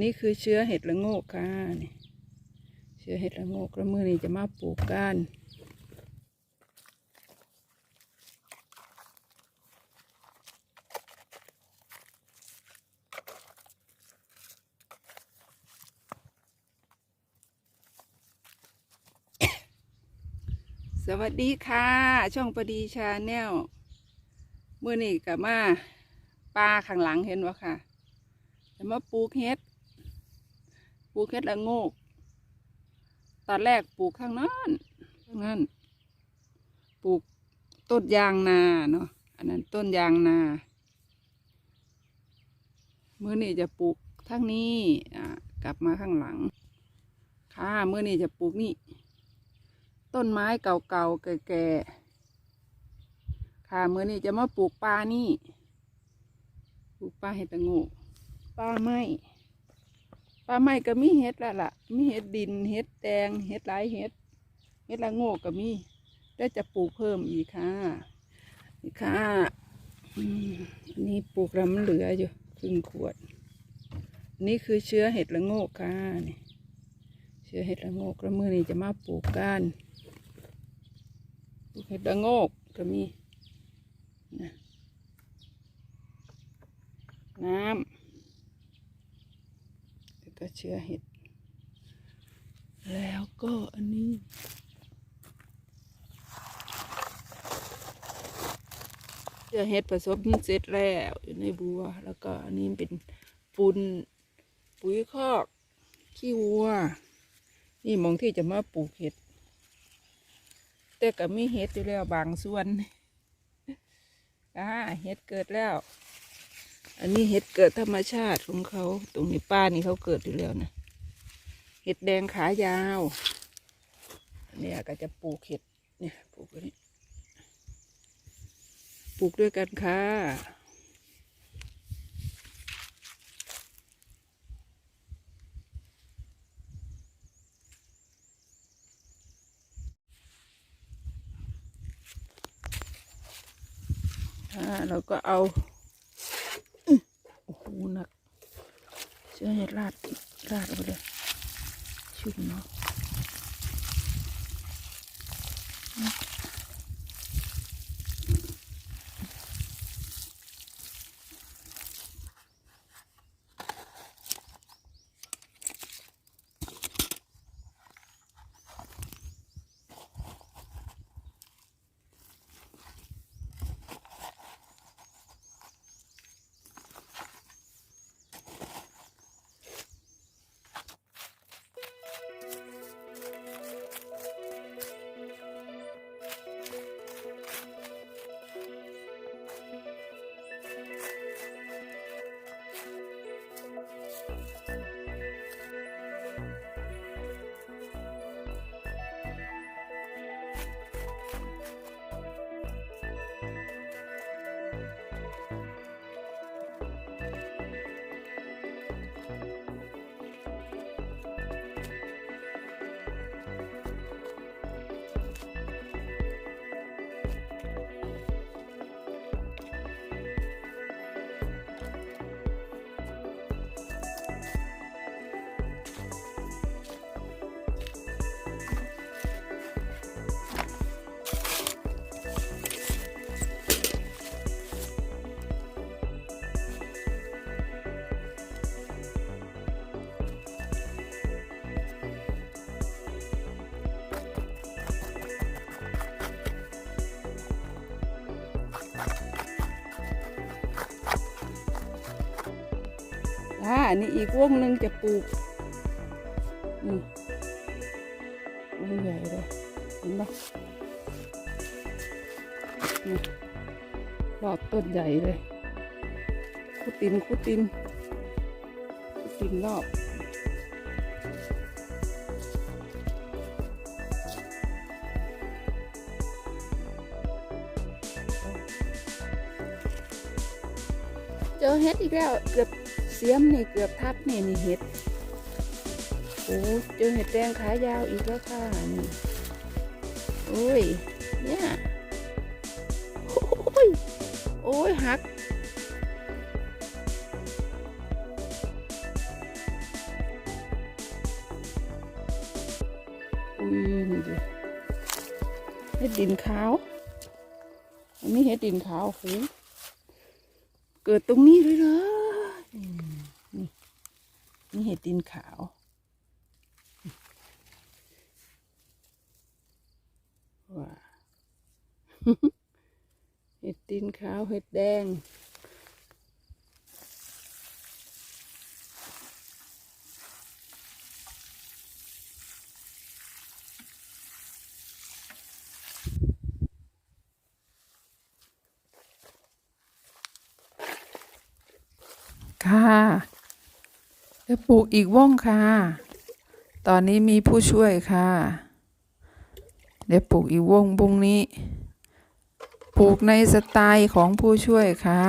นี่คือเชื้อเห็ดละโงกค่ะนี่เชื้อเห็ดละโงกแล้วมือนี้จะมาปลูกกันสวัสดีค่ะ ช่องปดีชาแนลเมื่อนี้กับมาปลาข้างหลังเห็นวะค่ะจะมาปลูกเห็ด ปลูกเห็ดละโงกตอนแรกปลูกข้างนั้นข้างนั้นปลูกต้นยางนาเนาะอันนั้นต้นยางนาเมื่อนี้จะปลูกทั้งนี้อ่ากลับมาข้างหลัง ค่ะเมื่อนี้จะปลูกนี่ ต้นไม้เก่าๆแก่ๆค่ะเมื่อนี้จะมาปลูกปลานี่ ปลูกปลาเห็ดละโงูปลาไม้ ปลาไม้ก็มีเห็ดและล่ะมีเห็ดดินเห็ดแดงเห็ดหลายเห็ดเห็ดละโงูก็มีแล้จะปลูกเพิ่มอีกค่ะนี่ค่ะอืมนนี้ปลูกแล้วมันเหลืออยู่ครึ่งขวด นี่คือเชื้อเห็ดละโงกค่ะนี่เชื้อเห็ดละโงกแล้วมือนี้จะมาปลูกกันปลูกเห็ดละโงกก็มีนะน้ำ ก็เชื้อเห็ด แล้วก็อันนี้ เชื้อเห็ดผสมเสร็จแล้วอยู่ในบัว แล้วก็อันนี้เป็นปุนปุ๋ยคอกขี้วัว นี่มองที่จะมาปลูกเห็ด แต่ก็มีเห็ดอยู่แล้วบางส่วนอ่าเห็ดเกิดแล้ว อันนี้เห็ดเกิดธรรมชาติของเขา ตรงนี้ป้านี่เขาเกิดอยู่แล้วนะ เห็ดแดงขายาวนเนี้ยก็จะปลูกเห็ด เนี่ยปลูกไว้นี่ปลูกด้วยกันค่ะ เราก็เอา หนักเชื่อให้ราดราดเอาไปเลยชุ่มเนาะ อ่าอันนี้อีกวงหนึ่งจะปลูกนี่วงใหญ่เลยเห็นปะนี่รอบต้นใหญ่เลยคุตินคุตินคุตินรอบเจอเห็ดอีกแล้วเกือบ เสียมนี่เกือบทับนี่นี่เห็ดโอ้เจอเห็ดแดงขายาวอีกแล้วค่ะนี่โอ้ยเนี่ยโอ้ยโอ้ยหักอุ้ยนี่ดิเห็ดดินขาวอันนี้เห็ดดินขาวโอ้เกิดตรงนี้ด้วยเหรอ นี่นี่เห็ดดินขาว ว้าเห็ดดินขาว เห็ดแดง ค่ะเดี๋ยวปลูกอีกว่องค่ะ ตอนนี้มีผู้ช่วยค่ะ เดี๋ยวปลูกอีกวงวงนี้ ปลูกในสไตล์ของผู้ช่วยค่ะ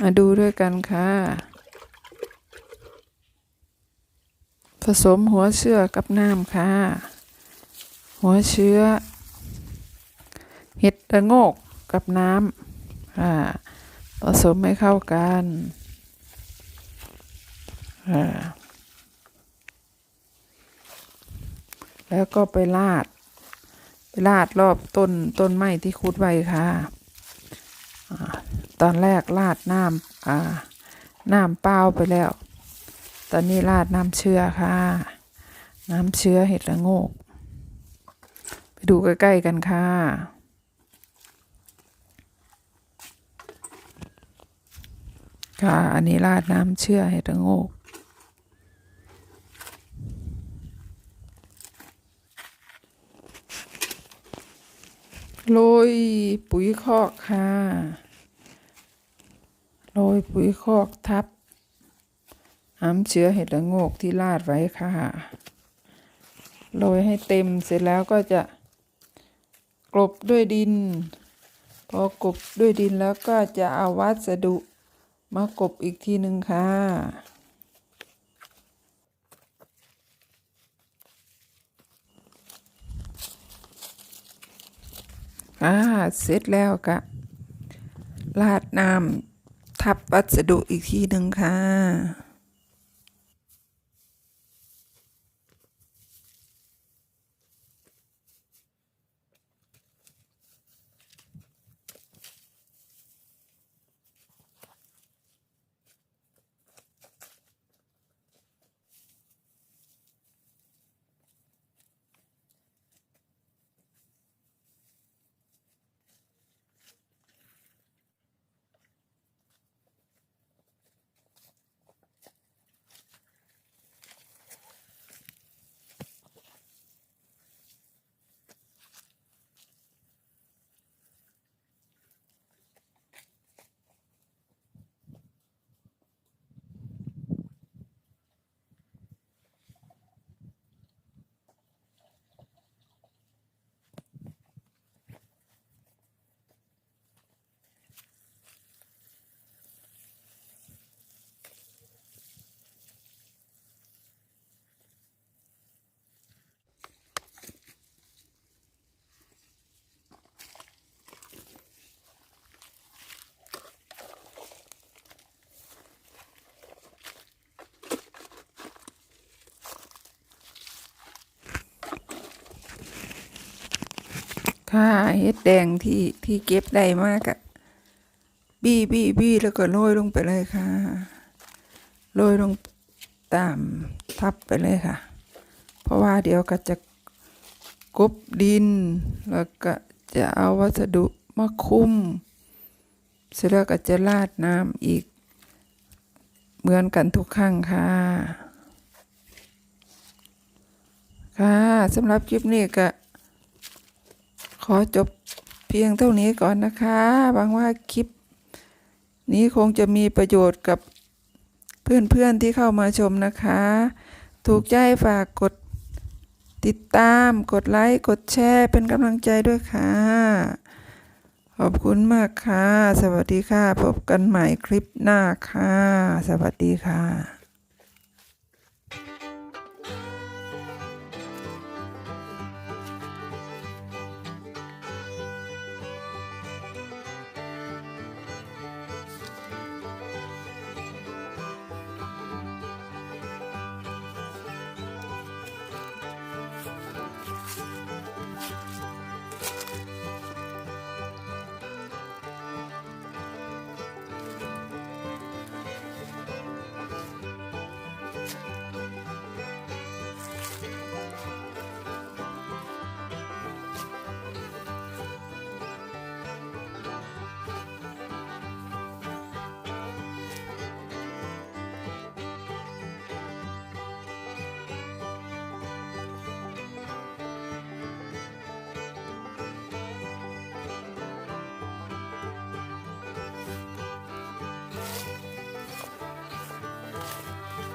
มาดูด้วยกันค่ะ ผสมหัวเชื้อกับน้ำค่ะ หัวเชื้อ เห็ดระโงกกับน้ำค่ะ สมให้เข้ากันแล้วก็ไปลาด ไปลาดรอบต้นต้นไม้ที่คุดไว้ค่ะตอนแรกลาดน้ำน้ำเปล่าไปแล้ว ตอนนี้ลาดน้ำเชื้อค่ะ น้ำเชื้อเห็ดละโงก ไปดูใกล้ ๆ กันค่ะ ค่ะ อันนี้ราดน้ำเชื่อให้ระโงก โรยปุ๋ยคอกค่ะ โรยปุ๋ยคอกทับน้ำเชื้อเห็ดระโงกที่ราดไว้ค่ะ โรยให้เต็มเสร็จแล้วก็จะกลบด้วยดิน พอกลบด้วยดินแล้วก็จะเอาวัสดุ มากบอีกทีหนึ่งค่ะอ่าเสร็จแล้วกะราดน้ำทับวัสดุอีกทีหนึ่งค่ะ ค่ะเห็ดแดงที่ที่เก็บได้มากอะบี้บี้บี้แล้วก็โรยลงไปเลยค่ะ โรยลงตามทับไปเลยค่ะ เพราะว่าเดี๋ยวก็จะกบดิน แล้วก็จะเอาวัสดุมาคุ้มเสร็จแล้วก็จะราดน้ำอีก เหมือนกันทุกครั้งค่ะ ค่ะสำหรับคลิปนี้ก็ ขอจบเพียงเท่านี้ก่อนนะคะหวังว่าคลิป นี้คงจะมีประโยชน์กับเพื่อนๆที่เข้ามาชมนะคะ ถูกใจฝากกดติดตาม กดไลค์ กดแชร์ เป็นกำลังใจด้วยค่ะ ขอบคุณมากค่ะ สวัสดีค่ะ พบกันใหม่คลิปหน้าค่ะ สวัสดีค่ะ